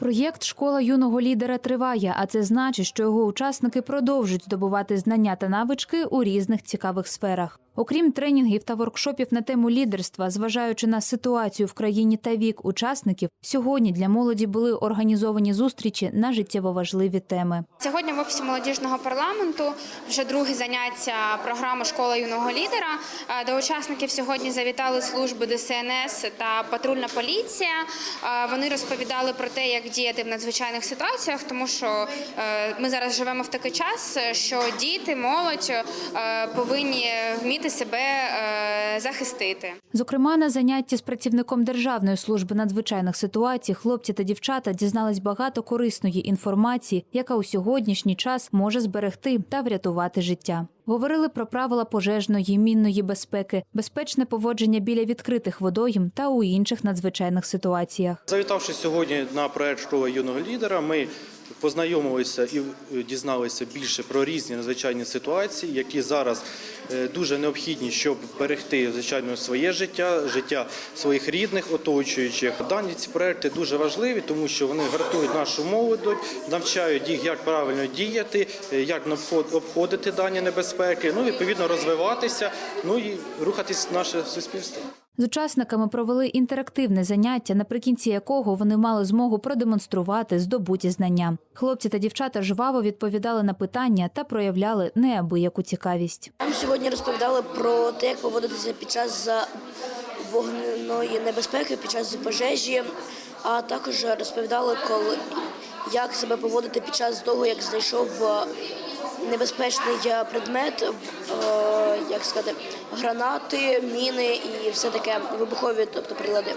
Проєкт Школа юного лідера триває, а це значить, що його учасники продовжують здобувати знання та навички у різних цікавих сферах. Окрім тренінгів та воркшопів на тему лідерства, зважаючи на ситуацію в країні та вік учасників, сьогодні для молоді були організовані зустрічі на життєво важливі теми. Сьогодні в офісі молодіжного парламенту вже друге заняття програми Школа юного лідера. Е, До учасників сьогодні завітали служби ДСНС та патрульна поліція. Е, Вони розповідали про те, як діяти в надзвичайних ситуаціях, тому що е, ми зараз живемо в такий час, що діти, молодь повинні вміти себе е, захистити. Зокрема, на занятті з працівником Державної служби надзвичайних ситуацій хлопці та дівчата дізнались багато корисної інформації, яка у сьогоднішній час може зберегти та врятувати життя. Говорили про правила пожежної, мінної безпеки, безпечне поводження біля відкритих водойм та у інших надзвичайних ситуаціях. Завітавши сьогодні на проект школа юного лідера, ми познайомилися і дізналися більше про різні надзвичайні ситуації, які зараз е, дуже необхідні, щоб вберегти звичайно своє життя, життя своїх рідних, оточуючих. Дані ці проекти дуже важливі, тому що вони гартують нашу молодь, навчають їх, як правильно діяти, е, як обход- обходити дані небезпеки, ну відповідно розвиватися, ну і рухатись в наше суспільство. З учасниками провели інтерактивне заняття, наприкінці якого вони мали змогу продемонструвати здобуті знання. Хлопці та дівчата жваво відповідали на питання та проявляли неабияку цікавість. Нам сьогодні розповідали про те, як поводитися під час за- вогняної небезпеки, під час пожежі, а також розповідали, коли як себе поводити під час того, як знайшов небезпечний предмет, е, як сказати, гранати, міни і все таке вибухові, тобто прилади.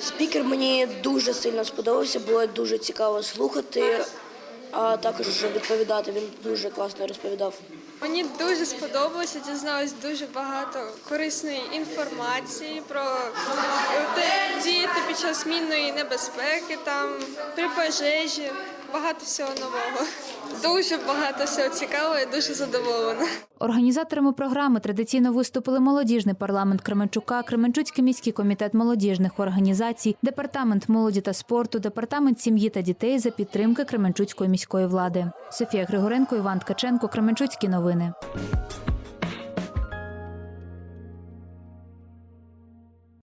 Спікер мені дуже сильно сподобався, було дуже цікаво слухати, а також відповідати. Він дуже класно розповідав. Мені дуже сподобалося, дізналась дуже багато корисної інформації про під час мінної небезпеки, там при пожежі, багато всього нового. Дуже багато всього цікавого, я дуже задоволена. Організаторами програми традиційно виступили молодіжний парламент Кременчука, Кременчуцький міський комітет молодіжних організацій, департамент молоді та спорту, департамент сім'ї та дітей за підтримки Кременчуцької міської влади. Софія Григоренко, Іван Ткаченко, Кременчуцькі новини.